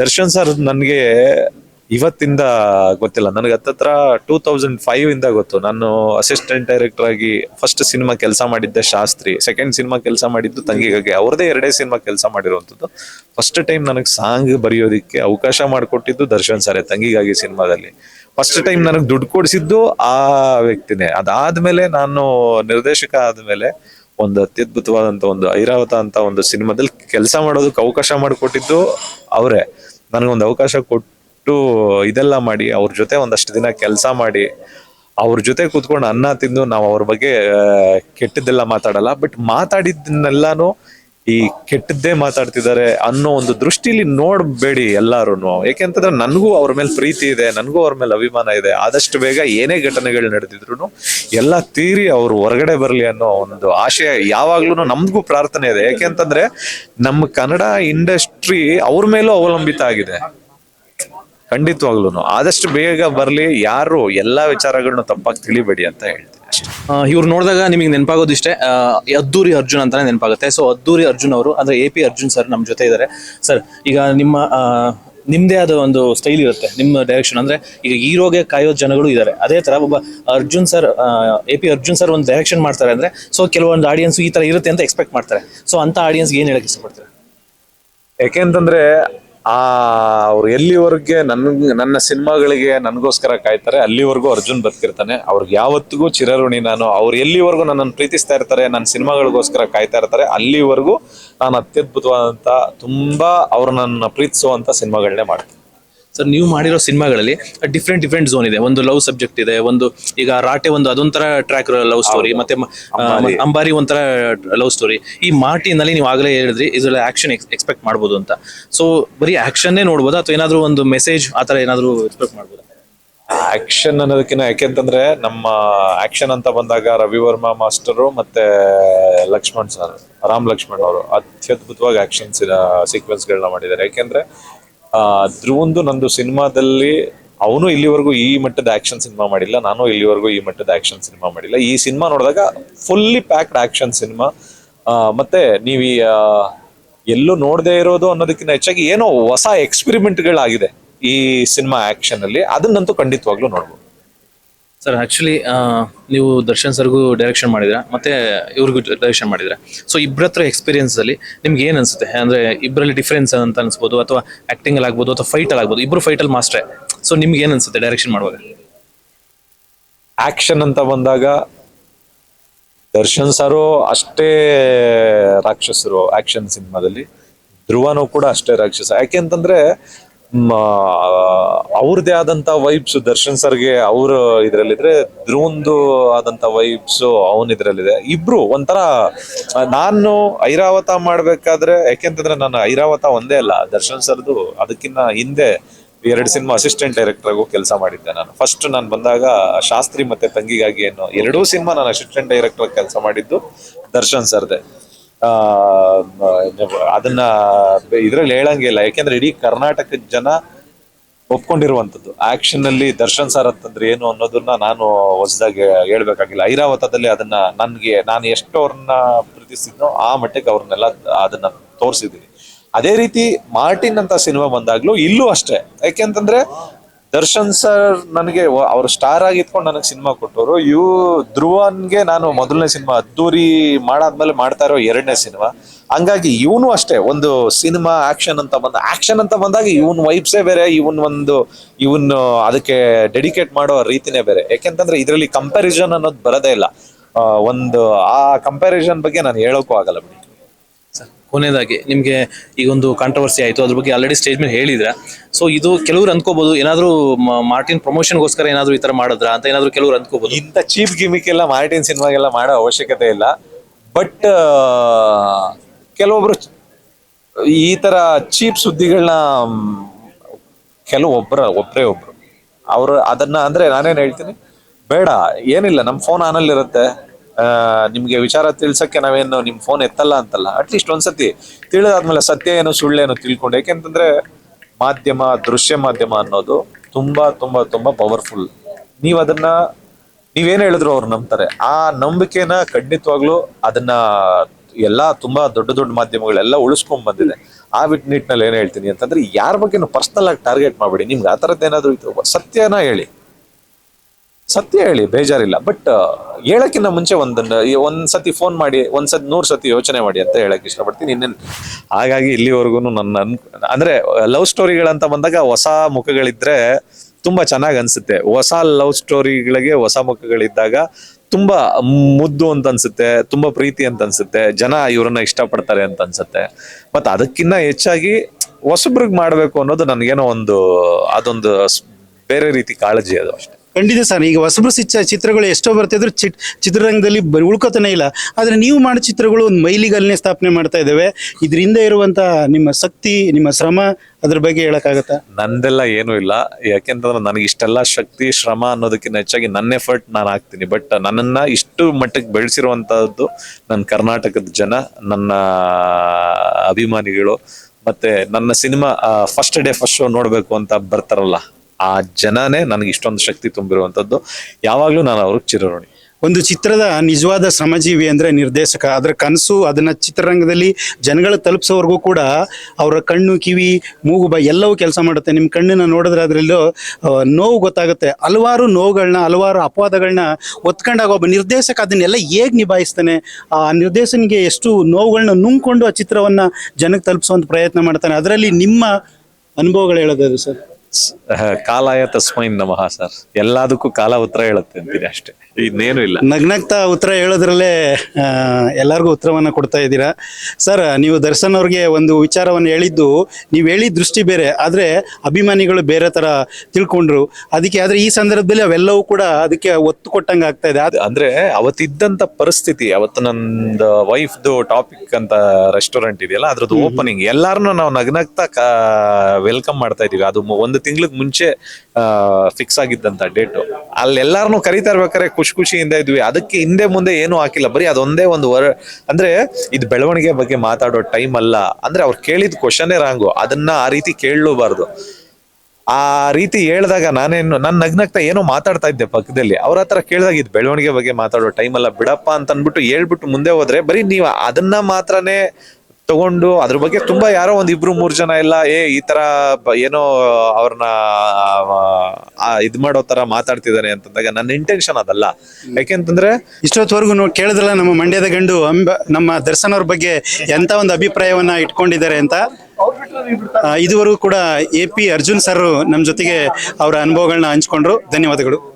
Darshan sir ನನಗೆ ಇವತ್ತಿಂದ ಗೊತ್ತಿಲ್ಲ. ನನಗೆ ಹತ್ತತ್ರ ಟೂ ತೌಸಂಡ್ ಫೈವ್ ಇಂದ ಗೊತ್ತು. ನಾನು ಅಸಿಸ್ಟೆಂಟ್ ಡೈರೆಕ್ಟರ್ ಆಗಿ ಫಸ್ಟ್ ಸಿನಿಮಾ ಕೆಲಸ ಮಾಡಿದ್ದೆ ಶಾಸ್ತ್ರಿ. ಸೆಕೆಂಡ್ ಸಿನಿಮಾ ಕೆಲಸ ಮಾಡಿದ್ದು ತಂಗಿಗಾಗಿ. ಅವ್ರದೇ ಎರಡೇ ಸಿನಿಮಾ ಕೆಲಸ ಮಾಡಿರುವಂಥದ್ದು. ಫಸ್ಟ್ ಟೈಮ್ ನನಗೆ ಸಾಂಗ್ ಬರೆಯೋದಿಕ್ಕೆ ಅವಕಾಶ ಮಾಡಿಕೊಟ್ಟಿದ್ದು ದರ್ಶನ್ ಸರ್ ತಂಗಿಗಾಗಿ ಸಿನಿಮಾದಲ್ಲಿ ಫಸ್ಟ್ ಟೈಮ್ ನನಗೆ ದುಡ್ಡು ಕೊಡಿಸಿದ್ದು ಆ ವ್ಯಕ್ತಿನೇ. ಅದಾದ್ಮೇಲೆ ನಾನು ನಿರ್ದೇಶಕ ಆದ್ಮೇಲೆ ಒಂದು ಅತ್ಯದ್ಭುತವಾದಂತ ಒಂದು ಐರಾವತ ಅಂತ ಒಂದು ಸಿನಿಮಾದಲ್ಲಿ ಕೆಲಸ ಮಾಡೋದಕ್ಕೆ ಅವಕಾಶ ಮಾಡಿಕೊಟ್ಟಿದ್ದು ಅವರೇ. ನನಗೊಂದು ಅವಕಾಶ ಕೊಟ್ಟು ಇದೆಲ್ಲ ಮಾಡಿ, ಅವ್ರ ಜೊತೆ ಒಂದಷ್ಟು ದಿನ ಕೆಲಸ ಮಾಡಿ, ಅವ್ರ ಜೊತೆ ಕೂತ್ಕೊಂಡು ಅನ್ನ ತಿಂದು ನಾವು ಅವ್ರ ಬಗ್ಗೆ ಕೆಟ್ಟದ್ದೆಲ್ಲ ಮಾತಾಡಲ್ಲ. ಬಟ್ ಮಾತಾಡಿದ್ದನ್ನೆಲ್ಲಾನು ಈ ಕೆಟ್ಟದ್ದೇ ಮಾತಾಡ್ತಿದ್ದಾರೆ ಅನ್ನೋ ಒಂದು ದೃಷ್ಟಿಲಿ ನೋಡ್ಬೇಡಿ ಎಲ್ಲಾರು ಯಾಕೆಂತಂದ್ರೆ ನನಗೂ ಅವ್ರ ಮೇಲೆ ಪ್ರೀತಿ ಇದೆ, ನನಗೂ ಅವ್ರ ಮೇಲೆ ಅಭಿಮಾನ ಇದೆ. ಆದಷ್ಟು ಬೇಗ ಏನೇ ಘಟನೆಗಳು ನಡೆದಿದ್ರು ಎಲ್ಲ ತೀರಿ ಅವ್ರು ಹೊರಗಡೆ ಬರಲಿ ಅನ್ನೋ ಒಂದು ಆಶಯ ಯಾವಾಗ್ಲೂ ನಮ್ಗೂ ಪ್ರಾರ್ಥನೆ ಇದೆ. ಯಾಕೆಂತಂದ್ರೆ ನಮ್ಮ ಕನ್ನಡ ಇಂಡಸ್ಟ್ರಿ ಅವ್ರ ಮೇಲೂ ಅವಲಂಬಿತ ಆಗಿದೆ. ಖಂಡಿತವಾಗ್ಲೂ ಆದಷ್ಟು ಬೇಗ ಬರಲಿ, ಯಾರು ಎಲ್ಲಾ ವಿಚಾರಗಳನ್ನ ತಪ್ಪಾಗಿ ತಿಳಿಬೇಡಿ ಅಂತ ಹೇಳ್ತೀನಿ. ಇವ್ರು ನೋಡಿದಾಗ ನಿಮಗೆ ನೆನಪಾಗೋದು ಇಷ್ಟೇ ಅದ್ದೂರಿ ಅರ್ಜುನ್ ಅಂತಾನೆ ನೆನಪಾಗುತ್ತೆ. ಸೊ ಅದ್ದೂರಿ ಅರ್ಜುನ್ ಅವರು, ಅಂದ್ರೆ ಎ ಪಿ ಅರ್ಜುನ್ ಸರ್ ನಮ್ಮ ಜೊತೆ ಇದ್ದಾರೆ. ಸರ್ ಈಗ ನಿಮ್ಮ ನಿಮ್ಮದೇ ಆದ ಒಂದು ಸ್ಟೈಲ್ ಇರುತ್ತೆ, ನಿಮ್ಮ ಡೈರೆಕ್ಷನ್ ಅಂದ್ರೆ ಈಗ ಹೀರೋಗೆ ಕಾಯೋ ಜನಗಳು ಇದ್ದಾರೆ. ಅದೇ ತರ ಒಬ್ಬ Arjun sir A P Arjun sir ಒಂದು ಡೈರೆಕ್ಷನ್ ಮಾಡ್ತಾರೆ ಅಂದ್ರೆ ಸೊ ಕೆಲವೊಂದು ಆಡಿಯನ್ಸ್ ಈ ತರ ಇರುತ್ತೆ ಅಂತ ಎಕ್ಸ್ಪೆಕ್ಟ್ ಮಾಡ್ತಾರೆ. ಸೊ ಅಂತ ಆಡಿಯನ್ಸ್ ಏನ್ ಹೇಳಕ್ ಇಷ್ಟಪಡ್ತಾರೆ? ಯಾಕೆಂತಂದ್ರೆ ಆ, ಅವ್ರು ಎಲ್ಲಿವರೆಗೆ ನನ್, ನನ್ನ ಸಿನಿಮಾಗಳಿಗೆ ನನಗೋಸ್ಕರ ಕಾಯ್ತಾರೆ, ಅಲ್ಲಿವರೆಗೂ ಅರ್ಜುನ್ ಬದುಕಿರ್ತಾನೆ. ಅವ್ರಿಗೆ ಯಾವತ್ತಿಗೂ ಚಿರಋಣಿ ನಾನು. ಅವ್ರು ಎಲ್ಲಿವರೆಗೂ ನನ್ನನ್ನು ಪ್ರೀತಿಸ್ತಾ ಇರ್ತಾರೆ ನನ್ನ ಸಿನಿಮಾಗಳಿಗೋಸ್ಕರ ಕಾಯ್ತಾ ಇರ್ತಾರೆ, ಅಲ್ಲಿವರೆಗೂ ನಾನು ಅತ್ಯದ್ಭುತವಾದಂಥ ತುಂಬ ಅವ್ರು ನನ್ನ ಪ್ರೀತಿಸುವಂತ ಸಿನಿಮಾಗಳನ್ನೇ ಮಾಡ್ತೀನಿ. ಸರ್ ನೀವು ಮಾಡಿರೋ ಸಿನಿಮಾಗಳಲ್ಲಿ ಡಿಫ್ರೆಂಟ್ ಡಿಫ್ರೆಂಟ್ ಝೋನ್ ಇದೆ. ಒಂದು ಲವ್ ಸಬ್ಜೆಕ್ಟ್ ಇದೆ ಒಂದು ಈಗ ರಾಟೆ ಒಂದು ಅದೊಂಥರ ಟ್ರ್ಯಾಕ್ ಲವ್ ಸ್ಟೋರಿ ಮತ್ತೆ ಮ- ಆ, ಅಂಬಾರಿ. ಅಂಬಾರಿ ಒಂಥರ ಲವ್ ಸ್ಟೋರಿ ಈ ಮಾರ್ಟಿನಲ್ಲಿ ನೀವು ಆಗಲೇ ಹೇಳಿದ್ರಿ ಇದರಲ್ಲಿ ಆಕ್ಷನ್ ಎಕ್ಸ್ಪೆಕ್ಟ್ ಮಾಡ್ಬೋದು ಅಂತ. ಸೊ ಬರೀ ಆಕ್ಷನ್ನೇ ನೋಡ್ಬೋದಾ ಅಥವಾ ಏನಾದ್ರು ಒಂದು ಮೆಸೇಜ್ ಆ ಥರ ಏನಾದ್ರು ಎಕ್ಸ್ಪೆಕ್ಟ್ ಮಾಡ್ಬೋದಾ? ಆಕ್ಷನ್ ಅನ್ನೋದಕ್ಕಿಂತ ಯಾಕೆಂತಂದ್ರೆ ನಮ್ಮ ಆಕ್ಷನ್ ಅಂತ ಬಂದಾಗ ರವಿ ವರ್ಮಾ ಮಾಸ್ಟರು ಮತ್ತೆ ಲಕ್ಷ್ಮಣ್ ಸರ್ ರಾಮ್ ಲಕ್ಷ್ಮಣ್ ಅವರು ಅತ್ಯದ್ಭುತವಾಗಿ ಆಕ್ಷನ್ ಸೀಕ್ವೆನ್ಸ್ಗಳನ್ನ ಮಾಡಿದ್ದಾರೆ. ಯಾಕೆಂದ್ರೆ ಧ್ರುವಂದು ನಂದು ಸಿನಿಮಾದಲ್ಲಿ ಅವನು ಇಲ್ಲಿವರೆಗೂ ಈ ಮಟ್ಟದ ಆಕ್ಷನ್ ಸಿನಿಮಾ ಮಾಡಿಲ್ಲ, ನಾನು ಇಲ್ಲಿವರೆಗೂ ಈ ಮಟ್ಟದ ಆಕ್ಷನ್ ಸಿನಿಮಾ ಮಾಡಿಲ್ಲ. ಈ ಸಿನಿಮಾ ನೋಡಿದಾಗ ಫುಲ್ಲಿ ಪ್ಯಾಕ್ಡ್ ಆಕ್ಷನ್ ಸಿನಿಮಾ ಮತ್ತೆ ನೀವು ಎಲ್ಲೂ ನೋಡದೆ ಇರೋದು ಅನ್ನೋದಕ್ಕಿಂತ ಹೆಚ್ಚಾಗಿ ಏನೋ ಹೊಸ ಎಕ್ಸ್ಪಿರಿಮೆಂಟ್ಗಳಾಗಿದೆ ಈ ಸಿನಿಮಾ ಆಕ್ಷನ್ ಅಲ್ಲಿ. ಅದನ್ನಂತೂ ಖಂಡಿತವಾಗ್ಲೂ ನೋಡ್ಬೋದು. ಸರ್ ಆಕ್ಚುಲಿ ನೀವು ದರ್ಶನ್ ಸರ್ಗೂ ಡೈರೆಕ್ಷನ್ ಮಾಡಿದ್ರೆ ಮತ್ತೆ ಇವ್ರಿಗೂ ಡೈರೆಕ್ಷನ್ ಮಾಡಿದ್ರೆ ಸೊ ಇಬ್ಬರ ಹತ್ರ ಎಕ್ಸ್ಪೀರಿಯನ್ಸ್ ಅಲ್ಲಿ ನಿಮ್ಗೆ ಏನ್ ಅನ್ಸುತ್ತೆ? ಅಂದ್ರೆ ಇಬ್ಬರಲ್ಲಿ ಡಿಫ್ರೆನ್ಸ್ ಅಂತ ಅನ್ಸ್ಬೋದು, ಅಥವಾ ಆಕ್ಟಿಂಗ್ ಅಲ್ಲಿ ಆಗ್ಬೋದು, ಅಥವಾ ಫೈಟ್ ಅಲ್ಲಿ ಆಗ್ಬೋದು ಇಬ್ಬರು ಫೈಟ್ ಅಲ್ಲಿ ಮಾಸ್ಟ್ರೆ. ಸೊ ನಿಮ್ಗೆ ಏನ್ ಅನ್ಸುತ್ತೆ ಡೈರೆಕ್ಷನ್ ಮಾಡುವಾಗ? ಆಕ್ಷನ್ ಅಂತ ಬಂದಾಗ ದರ್ಶನ್ ಸರು ಅಷ್ಟೇ ರಾಕ್ಷಸರು ಆಕ್ಷನ್ ಸಿನಿಮಾದಲ್ಲಿ. ಧ್ರುವನು ಕೂಡ ಅಷ್ಟೇ ರಾಕ್ಷಸ. ಯಾಕೆಂತಂದ್ರೆ ಮ, ಅವ್ರದ್ದೇ ಆದಂತ ವೈಬ್ಸ್ ದರ್ಶನ್ ಸರ್ಗೆ ಅವ್ರ ಇದ್ರಲ್ಲಿದ್ರೆ ಧ್ರುವಂದು ಆದಂತ ವೈಬ್ಸ್ ಅವನ್ ಇದ್ರಲ್ಲಿದೆ. ಇಬ್ರು ಒಂಥರ ನಾನು ಐರಾವತ ಮಾಡ್ಬೇಕಾದ್ರೆ ಯಾಕೆಂತಂದ್ರೆ ನಾನು ಐರಾವತ ಒಂದೇ ಅಲ್ಲ ದರ್ಶನ್ ಸರ್ದು ಅದಕ್ಕಿಂತ ಹಿಂದೆ ಎರಡು ಸಿನಿಮಾ ಅಸಿಸ್ಟೆಂಟ್ ಡೈರೆಕ್ಟರ್ ಆಗು ಕೆಲಸ ಮಾಡಿದ್ದೆ ನಾನು. ಫಸ್ಟ್ ನಾನು ಬಂದಾಗ ಶಾಸ್ತ್ರಿ ಮತ್ತೆ ತಂಗಿಗಾಗಿ ಏನು ಎರಡೂ ಸಿನಿಮಾ ನಾನು ಅಸಿಸ್ಟೆಂಟ್ ಡೈರೆಕ್ಟರ್ ಕೆಲಸ ಮಾಡಿದ್ದು ದರ್ಶನ್ ಸರ್ದೆ. ಅದನ್ನ ಇದ್ರಲ್ಲಿ ಹೇಳಂಗಿಲ್ಲ. ಯಾಕೆಂದ್ರೆ ಇಡೀ ಕರ್ನಾಟಕದ ಜನ ಒಪ್ಕೊಂಡಿರುವಂತದ್ದು ಆಕ್ಷನ್ ಅಲ್ಲಿ ದರ್ಶನ್ ಸರ್ ಅಂತಂದ್ರೆ ಏನು ಅನ್ನೋದನ್ನ ನಾನು ಹೊಸದಾಗಿ ಹೇಳ್ಬೇಕಾಗಿಲ್ಲ. ಐರಾವತದಲ್ಲಿ ಅದನ್ನ ನನ್ಗೆ, ನಾನು ಎಷ್ಟು ಅವ್ರನ್ನ ಪ್ರೀತಿಸಿದ್ನೋ ಆ ಮಟ್ಟಕ್ಕೆ ಅವ್ರನ್ನೆಲ್ಲ ಅದನ್ನ ತೋರಿಸಿದ್ದೀನಿ. ಅದೇ ರೀತಿ ಮಾರ್ಟಿನ್ ಅಂತ ಸಿನಿಮಾ ಬಂದಾಗ್ಲೂ ಇಲ್ಲೂ ಅಷ್ಟೇ. ಯಾಕೆಂತಂದ್ರೆ ದರ್ಶನ್ ಸರ್ ನನಗೆ ಅವ್ರು ಸ್ಟಾರ್ ಆಗಿ ಇಟ್ಕೊಂಡು ನನಗೆ ಸಿನಿಮಾ ಕೊಟ್ಟವರು. ಇವು ಧ್ರುವನ್ಗೆ ನಾನು ಮೊದಲನೇ ಸಿನಿಮಾ ಅದ್ದೂರಿ ಮಾಡಾದ್ಮೇಲೆ ಮಾಡ್ತಾ ಇರೋ ಎರಡನೇ ಸಿನಿಮಾ ಹಂಗಾಗಿ ಇವನು ಅಷ್ಟೇ, ಒಂದು ಸಿನಿಮಾ ಆಕ್ಷನ್ ಅಂತ ಬಂದ ಆಕ್ಷನ್ ಅಂತ ಬಂದಾಗ ಇವನ್ ವೈಬ್ಸೇ ಬೇರೆ, ಇವನ್ ಒಂದು ಇವನ್ ಅದಕ್ಕೆ ಡೆಡಿಕೇಟ್ ಮಾಡೋ ರೀತಿನೇ ಬೇರೆ. ಯಾಕೆಂತಂದ್ರೆ ಇದರಲ್ಲಿ ಕಂಪ್ಯಾರಿಸನ್ ಅನ್ನೋದು ಬರೋದೇ ಇಲ್ಲ. ಒಂದು ಆ ಕಂಪ್ಯಾರಿಸನ್ ಬಗ್ಗೆ ನಾನು ಹೇಳೋಕ್ಕೂ ಆಗಲ್ಲ ಬಿಡಿ. ಕೊನೆಯದಾಗಿ ನಿಮಗೆ ಈಗ ಒಂದು ಕಾಂಟ್ರವರ್ಸಿ ಆಯಿತು, ಅದ್ರ ಬಗ್ಗೆ ಆಲ್ರೆಡಿ ಸ್ಟೇಜ್ ಮೇಲೆ ಹೇಳಿದ್ರ. ಸೊ ಇದು ಕೆಲವರು ಅನ್ಕೋಬಹುದು ಏನಾದರೂ ಮಾರ್ಟಿನ್ ಪ್ರಮೋಷನ್ಗೋಸ್ಕರ ಏನಾದರೂ ಈ ತರ ಮಾಡಿದ್ರ ಅಂತ ಏನಾದರೂ ಕೆಲವರು ಅನ್ಕೋಬಹುದು ಇಂಥ ಚೀಪ್ ಗಿಮಿಕ್ ಎಲ್ಲ ಮಾರ್ಟಿನ್ ಸಿನಿಮಾಗೆಲ್ಲ ಮಾಡೋ ಅವಶ್ಯಕತೆ ಇಲ್ಲ. ಬಟ್ ಕೆಲವೊಬ್ರು ಈ ತರ ಚೀಪ್ ಸುದ್ದಿಗಳನ್ನ ಕೆಲವೊಬ್ಬರ ಒಬ್ಬರೇ ಒಬ್ರು ಅವರು, ಅದನ್ನ ಅಂದ್ರೆ ನಾನೇನು ಹೇಳ್ತೀನಿ? ಬೇಡ, ಏನಿಲ್ಲ ನಮ್ಮ ಫೋನ್ ಆನಲ್ಲಿ ಇರುತ್ತೆ ನಿಮ್ಗೆ ವಿಚಾರ ತಿಳ್ಸಕ್ಕೆ ನಾವೇನು ನಿಮ್ಮ ಫೋನ್ ಎತ್ತಲ್ಲ ಅಂತಲ್ಲ. ಅಟ್ಲೀಸ್ಟ್ ಒಂದ್ಸತಿ ತಿಳಿದಾದ್ಮೇಲೆ ಸತ್ಯ ಏನು ಸುಳ್ಳೇನು ತಿಳ್ಕೊಂಡು ಯಾಕೆಂತಂದ್ರೆ ಮಾಧ್ಯಮ, ದೃಶ್ಯ ಮಾಧ್ಯಮ ಅನ್ನೋದು ತುಂಬಾ ತುಂಬಾ ತುಂಬಾ ಪವರ್ಫುಲ್ ನೀವ್ ಅದನ್ನ, ನೀವೇನು ಹೇಳಿದ್ರು ಅವ್ರು ನಂಬ್ತಾರೆ. ಆ ನಂಬಿಕೆನ ಖಂಡಿತವಾಗ್ಲೂ ಅದನ್ನ ಎಲ್ಲಾ ತುಂಬಾ ದೊಡ್ಡ ದೊಡ್ಡ ಮಾಧ್ಯಮಗಳೆಲ್ಲ ಉಳಿಸ್ಕೊಂಡ್ ಬಂದಿದೆ. ಆ ಬಿಟ್ ನಿಟ್ಟಿನಲ್ಲಿ ಏನು ಹೇಳ್ತೀನಿ ಅಂತಂದ್ರೆ, ಯಾರ ಬಗ್ಗೆ ಪರ್ಸನಲ್ ಆಗಿ ಟಾರ್ಗೆಟ್ ಮಾಡಬೇಡಿ. ನಿಮ್ಗೆ ಆ ಥರದ್ದು ಏನಾದರೂ ಇತ್ತು ಸತ್ಯನ ಹೇಳಿ. ಸತ್ಯ ಹೇಳಿ, ಬೇಜಾರಿಲ್ಲ. ಬಟ್ ಹೇಳಕ್ಕಿಂತ ಮುಂಚೆ ಒಂದನ್ನ ಒಂದ್ ಸತಿ ಫೋನ್ ಮಾಡಿ, ಒಂದ್ ಸತಿ ನೂರ್ ಸತಿ ಯೋಚನೆ ಮಾಡಿ ಅಂತ ಹೇಳಕ್ ಇಷ್ಟಪಡ್ತೀನಿ. ಇನ್ನೇನು, ಹಾಗಾಗಿ ಇಲ್ಲಿವರೆಗೂ ನನ್ನ ಅಂದ್ರೆ ಲವ್ ಸ್ಟೋರಿಗಳಂತ ಬಂದಾಗ ಹೊಸ ಮುಖಗಳಿದ್ರೆ ತುಂಬಾ ಚೆನ್ನಾಗಿ ಅನ್ಸುತ್ತೆ. ಹೊಸ ಲವ್ ಸ್ಟೋರಿಗಳಿಗೆ ಹೊಸ ಮುಖಗಳಿದ್ದಾಗ ತುಂಬಾ ಮುದ್ದು ಅಂತ ಅನ್ಸುತ್ತೆ, ತುಂಬಾ ಪ್ರೀತಿ ಅಂತ ಅನ್ಸುತ್ತೆ, ಜನ ಇವ್ರನ್ನ ಇಷ್ಟಪಡ್ತಾರೆ ಅಂತ ಅನ್ಸುತ್ತೆ. ಮತ್ತೆ ಅದಕ್ಕಿಂತ ಹೆಚ್ಚಾಗಿ ಹೊಸಬ್ರಿಗೆ ಮಾಡ್ಬೇಕು ಅನ್ನೋದು ನನ್ಗೇನೋ ಒಂದು, ಅದೊಂದು ಬೇರೆ ರೀತಿ ಕಾಳಜಿ ಅದು ಅಷ್ಟೇ. ಖಂಡಿತ ಸರ್. ಈಗ ಹೊಸಬ್ರು ಚಿತ್ರ ಚಿತ್ರಗಳು ಎಷ್ಟೋ ಬರ್ತಿದ್ರು ಚಿಟ್ ಚಿತ್ರರಂಗದಲ್ಲಿ ಉಳ್ಕೋತಾನೆ ಇಲ್ಲ. ಆದರೆ ನೀವು ಮಾಡೋ ಚಿತ್ರಗಳು ಒಂದು ಮೈಲಿಗಲ್ಲೇ ಸ್ಥಾಪನೆ ಮಾಡ್ತಾ ಇದ್ದಾವೆ. ಇದರಿಂದ ಇರುವಂಥ ನಿಮ್ಮ ಶಕ್ತಿ, ನಿಮ್ಮ ಶ್ರಮ ಅದ್ರ ಬಗ್ಗೆ ಹೇಳೋಕ್ಕಾಗತ್ತಾ? ನಂದೆಲ್ಲ ಏನೂ ಇಲ್ಲ. ಯಾಕೆಂತಂದ್ರೆ ನನಗೆ ಇಷ್ಟೆಲ್ಲ ಶಕ್ತಿ, ಶ್ರಮ ಅನ್ನೋದಕ್ಕಿಂತ ಹೆಚ್ಚಾಗಿ ನನ್ನ ಎಫರ್ಟ್ ನಾನು ಹಾಕ್ತೀನಿ. ಬಟ್ ನನ್ನನ್ನು ಇಷ್ಟು ಮಟ್ಟಕ್ಕೆ ಬೆಳೆಸಿರುವಂಥದ್ದು ನನ್ನ ಕರ್ನಾಟಕದ ಜನ, ನನ್ನ ಅಭಿಮಾನಿಗಳು, ಮತ್ತೆ ನನ್ನ cinema first day first show ನೋಡಬೇಕು ಅಂತ ಬರ್ತಾರಲ್ಲ. ಆ ಜನನೇ ನನಗೆ ಇಷ್ಟೊಂದು ಶಕ್ತಿ ತುಂಬಿರುವಂಥದ್ದು. ಯಾವಾಗಲೂ ನಾನು ಅವ್ರಿಗೆ ಚಿರಋಣಿ. ಒಂದು ಚಿತ್ರದ ನಿಜವಾದ ಶ್ರಮಜೀವಿ ಅಂದ್ರೆ ನಿರ್ದೇಶಕ ಅದರ ಕನಸು ಅದನ್ನ ಚಿತ್ರರಂಗದಲ್ಲಿ ಜನಗಳು ತಲುಪಿಸೋವರೆಗೂ ಕೂಡ ಅವರ ಕಣ್ಣು, ಕಿವಿ, ಮೂಗು, ಬಾ ಎಲ್ಲವೂ ಕೆಲಸ ಮಾಡುತ್ತೆ. ನಿಮ್ಮ ಕಣ್ಣನ್ನು ನೋಡಿದ್ರೆ ಅದರಲ್ಲೂ ನೋವು ಗೊತ್ತಾಗುತ್ತೆ. ಹಲವಾರು ನೋವುಗಳನ್ನ ಹಲವಾರು ಅಪವಾದಗಳನ್ನ ಒತ್ಕೊಂಡಾಗ ಒಬ್ಬ ನಿರ್ದೇಶಕ ಅದನ್ನೆಲ್ಲ ಹೇಗೆ ನಿಭಾಯಿಸ್ತಾನೆ? ಆ ನಿರ್ದೇಶನಿಗೆ ಎಷ್ಟು ನೋವುಗಳನ್ನ ನುಂಗ್ಕೊಂಡು ಆ ಚಿತ್ರವನ್ನು ಜನಕ್ಕೆ ತಲುಪಿಸುವಂಥ ಪ್ರಯತ್ನ ಮಾಡ್ತಾನೆ. ಅದರಲ್ಲಿ ನಿಮ್ಮ ಅನುಭವಗಳು ಸರ್? ಕಾಲಾಯ ತಸ್ಮೈ ನಮಃ ಸರ್. ಎಲ್ಲದಕ್ಕೂ ಕಾಲ ಉತ್ತರ ಹೇಳುತ್ತೆ ಅಂತೀನಿ ಅಷ್ಟೇ. ಇನ್ನೇನು ಇಲ್ಲ. ನಗ್ನಗ್ತಾ ಉತ್ತರ ಹೇಳೋದ್ರಲ್ಲೇ ಎಲ್ಲರಿಗೂ ಉತ್ತರವನ್ನು ಕೊಡ್ತಾ ಇದ್ದೀರಾ? ಸರ್ ನೀವು ದರ್ಶನ್ ಅವ್ರಿಗೆ ಒಂದು ವಿಚಾರವನ್ನು ಹೇಳಿದ್ದು ನೀವು ಹೇಳಿದ ದೃಷ್ಟಿ ಬೇರೆ ಆದರೆ ಅಭಿಮಾನಿಗಳು ಬೇರೆ ಥರ ತಿಳ್ಕೊಂಡ್ರು. ಅದಕ್ಕೆ ಆದರೆ ಈ ಸಂದರ್ಭದಲ್ಲಿ ಅವೆಲ್ಲವೂ ಕೂಡ ಅದಕ್ಕೆ ಒತ್ತು ಕೊಟ್ಟಂಗೆ ಆಗ್ತಾ ಇದೆ. ಅದು ಅಂದ್ರೆ ಅವತ್ತಿದ್ದಂತ ಪರಿಸ್ಥಿತಿ ಅವತ್ತು ನಂದು ವೈಫ್ದು ಟಾಪಿಕ್ ಅಂತ ರೆಸ್ಟೋರೆಂಟ್ ಇದೆಯಲ್ಲ ಅದ್ರದ್ದು ಓಪನಿಂಗ್ ಎಲ್ಲರನ್ನೂ ನಾವು ನಗ್ನಗ್ತಾ ವೆಲ್ಕಮ್ ಮಾಡ್ತಾ ಇದ್ದೀವಿ ಅದು ಒಂದು ತಿಂಗ್ಳಿಗೆ ಮುಂಚೆ ಫಿಕ್ಸ್ ಆಗಿದ್ದಂತ ಡೇಟು ಅಲ್ಲಿ ಎಲ್ಲಾರನು ಕರಿತಾ ಇರ್ಬೇಕಾದ್ರೆ ಖುಷಿ ಖುಷಿಯಿಂದ ಇದ್ವಿ. ಅದಕ್ಕೆ ಹಿಂದೆ ಮುಂದೆ ಏನೂ ಹಾಕಿಲ್ಲ. ಬರೀ ಅದೊಂದೇ ಒಂದು ವರ್, ಅಂದ್ರೆ ಇದು ಬೆಳವಣಿಗೆ ಬಗ್ಗೆ ಮಾತಾಡೋ ಟೈಮ್ ಅಲ್ಲ. ಅಂದ್ರೆ ಅವ್ರು ಕೇಳಿದ ಕ್ವಶನೇ ರಾಂಗು ಅದನ್ನ ಆ ರೀತಿ ಕೇಳಲೂಬಾರ್ದು. ಆ ರೀತಿ ಹೇಳಿದಾಗ ನಾನೇನು ನನ್ನ ನಗ್ನಗ್ತಾ ಏನೋ ಮಾತಾಡ್ತಾ ಇದ್ದೆ ಪಕ್ಕದಲ್ಲಿ. ಅವ್ರ ಹತ್ರ ಕೇಳಿದಾಗ ಇದು ಬೆಳವಣಿಗೆ ಬಗ್ಗೆ ಮಾತಾಡೋ ಟೈಮ್ ಅಲ್ಲ. ಬಿಡಪ್ಪ ಅಂತ ಅಂದ್ಬಿಟ್ಟು ಹೇಳ್ಬಿಟ್ಟು ಮುಂದೆ ಹೋದ್ರೆ ಬರೀ ನೀವು ಅದನ್ನ ಮಾತ್ರನೇ ತಗೊಂಡು ಅದ್ರ ಬಗ್ಗೆ ತುಂಬಾ ಯಾರೋ ಒಂದ್ ಇಬ್ರು ಮೂರ್ ಜನ ಎಲ್ಲ, ಏ, ಈ ತರ ಏನೋ ಅವ್ರನ್ನ ಇದ್ ಮಾಡೋ ತರ ಮಾತಾಡ್ತಿದ್ದಾರೆ ಅಂತಂದಾಗ ನನ್ನ ಇಂಟೆನ್ಷನ್ ಅದಲ್ಲ. ಯಾಕೆಂತಂದ್ರೆ ಇಷ್ಟೊತ್ತವರೆಗೂ ಕೇಳಿದ್ರಲ್ಲ ನಮ್ಮ ಮಂಡ್ಯದ ಗಂಡು ಅಂಬ, ನಮ್ಮ ದರ್ಶನ್ ಅವ್ರ ಬಗ್ಗೆ ಎಂತ ಒಂದು ಅಭಿಪ್ರಾಯವನ್ನ ಇಟ್ಕೊಂಡಿದ್ದಾರೆ ಅಂತ. ಇದುವರೆಗೂ ಕೂಡ ಎ ಪಿ ಅರ್ಜುನ್ ಸರ್ ನಮ್ಮ ಜೊತೆಗೆ ಅವರ ಅನುಭವಗಳನ್ನ ಹಂಚ್ಕೊಂಡ್ರು. ಧನ್ಯವಾದಗಳು.